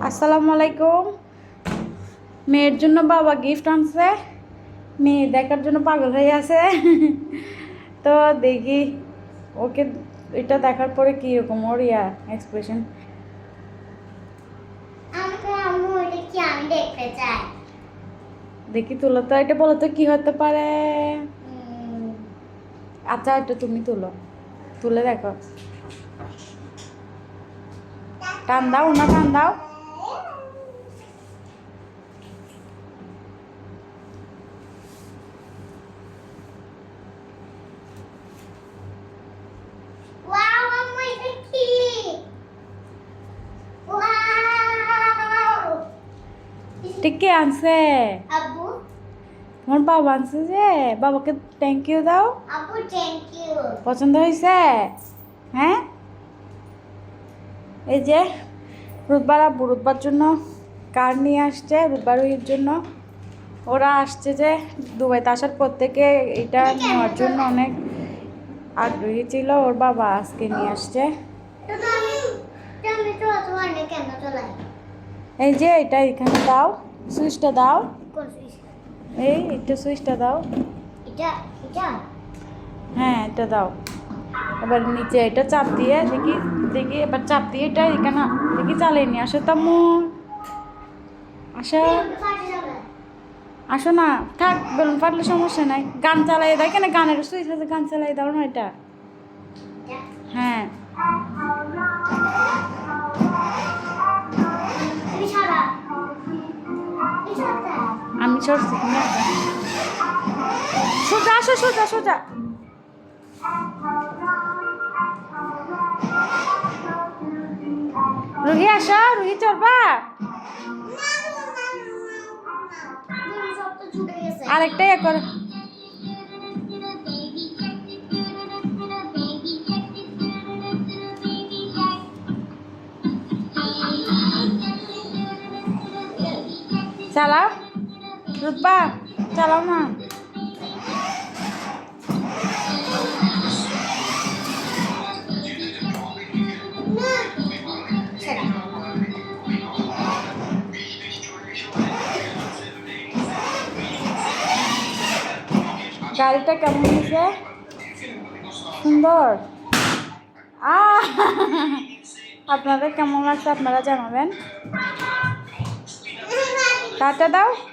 আসসালামু আলাইকুম। মেয়ের জন্য বাবা গিফট আনছে। মেয়ে দেখার জন্য পাগল হয়ে আছে। তো দেখি ওকে এটা দেখার পরে কীরকম ওর ইয়া এক্সপ্রেশন দেখি তুলো তো এটা বলো তো কি হতে পারে? আচ্ছা এটা তুমি তুলো। তুলে দেখো। টান দাও না টান দাও ওয়াও আম্মু এটা কি ওয়াও টিকে আনছে? আব্বু। তোমার বাবা আনছে যে? বাবাকে থ্যাংক ইউ দাও। আব্বু থ্যাংক ইউ পছন্দ হয়েছে? হ্যাঁ? এই যে রোববার আব্বু রোববার জন্য কার নিয়ে আসছে? রোববার ওইর জন্য। ওরা আসছে যে দুবাইতে আসার পর থেকে এটা নেওয়ার জন্য অনেক আগ্রহী ছিল। ওর বাবা আজকে নিয়ে আসছে। এই যে এটা এখানে দাও। সুইচটা দাও। কোন সুইচ? এই এটা সুইচটা দাও। এটা এটা? হ্যাঁ এটা দাও। এবার নিচে এটা চাপ দিয়ে দেখি দেখি এবার চাপ দিয়ে এটা এখানে দেখি চালিয়ে নিয়ে আসো তাম্মু। আসো। আসো না থাক বেলুন ফাটলে সমস্যা নাই। গান চালাই দাও কেন গানের সুইচ আছে গান চালাই দাও না এটা? হ্যাঁ। আসো। সোজা আসো সোজা সোজা। রুহি আসো রুহি গেছে আরেকটা ইয়ে কর। চালাও। রূপা চালাও না। গাড়িটা কেমন হয়েছে? সুন্দর! আপনাদের কেমন লাগছে আপনারা জানাবেন। টাটা দাও।